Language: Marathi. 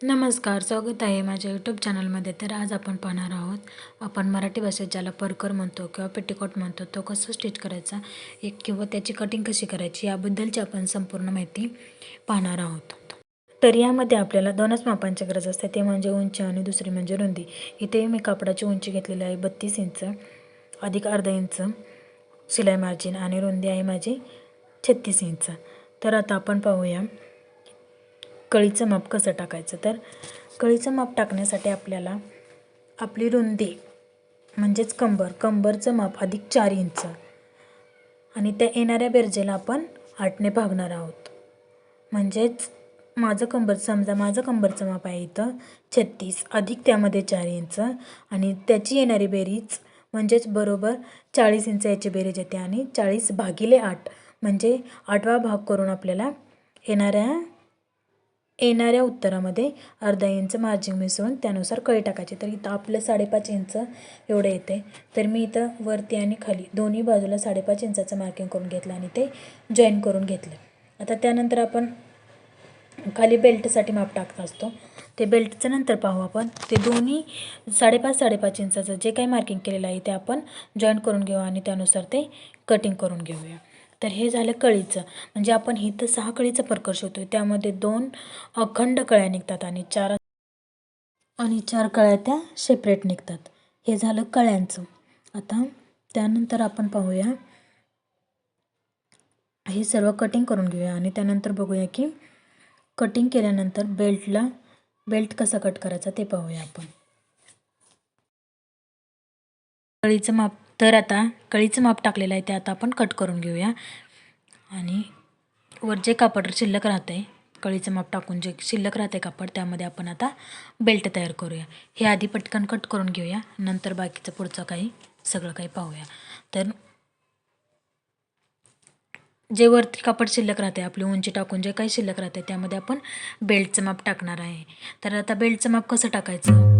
नमस्कार स्वागत आहे माझ्या यूट्यूब चॅनलमध्ये तर आज आपण पाहणार आहोत आपण मराठी भाषेत ज्याला परकर म्हणतो किंवा पेटीकोट म्हणतो तो कसं स्टिच करायचा एक किंवा त्याची कटिंग कशी करायची याबद्दलची आपण संपूर्ण माहिती पाहणार आहोत. तर यामध्ये आपल्याला दोनच मापांची गरज असते ते म्हणजे उंची आणि दुसरी म्हणजे रुंदी. इथे मी कापडाची उंची घेतलेली आहे बत्तीस इंच अधिक अर्धा इंच शिलाई मार्जिन आणि रुंदी आहे माझी छत्तीस इंच. तर आता आपण पाहूया. कळीचं माप कसं टाकायचं? तर कळीचं माप टाकण्यासाठी आपल्याला आपली रुंदी म्हणजेच कंबर कंबरचं माप अधिक चार इंच. आणि त्या येणाऱ्या बेरजेला आपण आठने भागणार आहोत. म्हणजेच माझं कंबर समजा माझं कंबरचं माप आहे इथं छत्तीस अधिक त्यामध्ये चार इंच. आणि त्याची येणारी बेरीज म्हणजेच बरोबर चाळीस इंच याची बेरीज येते आणि चाळीस भागिले आठ. म्हणजे आठवा भाग करून आपल्याला येणाऱ्या येणाऱ्या उत्तरामध्ये अर्धा इंच मार्जिंग मिसळून त्यानुसार कळी टाकायची. तर इथं आपलं साडेपाच इंच एवढं येते. तर मी इथं वरती आणि खाली दोन्ही बाजूला साडेपाच इंचाचं मार्किंग करून घेतलं आणि ते जॉईन करून घेतलं. आता त्यानंतर आपण खाली बेल्टसाठी माप टाकत असतो. ते बेल्टचं नंतर पाहू आपण. ते दोन्ही साडेपाच साडेपाच इंचाचं जे काही मार्किंग केलेलं आहे ते आपण जॉईन करून घेऊ आणि त्यानुसार ते कटिंग करून घेऊया. तर हे झालं कळीचं. म्हणजे आपण इथं सहा कळीचं परकर शिवतो त्यामध्ये दोन अखंड कळ्या निघतात आणि चार आणि चार कळ्या त्या सेपरेट निघतात. हे झालं कळ्यांचं. आता त्यानंतर आपण पाहूया. हे सर्व कटिंग करून घेऊया आणि त्यानंतर बघूया की कटिंग केल्यानंतर बेल्टला बेल्ट कसा कट करायचा ते पाहूया आपण. कळीचं माप तर आता कळीचं माप टाकलेलं आहे ते आता आपण कट करून घेऊया. आणि वर जे कापड शिल्लक राहतं आहे कळीचं माप टाकून जे शिल्लक राहते कापड त्यामध्ये आपण आता बेल्ट तयार करूया. हे आधी पटकन कट करून घेऊया. नंतर बाकीचं पुढचं काही सगळं काही पाहूया. तर जे वरती कापड शिल्लक राहते आपली उंची टाकून जे काही शिल्लक राहते त्यामध्ये आपण बेल्टचं माप टाकणार आहे. तर आता बेल्टचं माप कसं टाकायचं?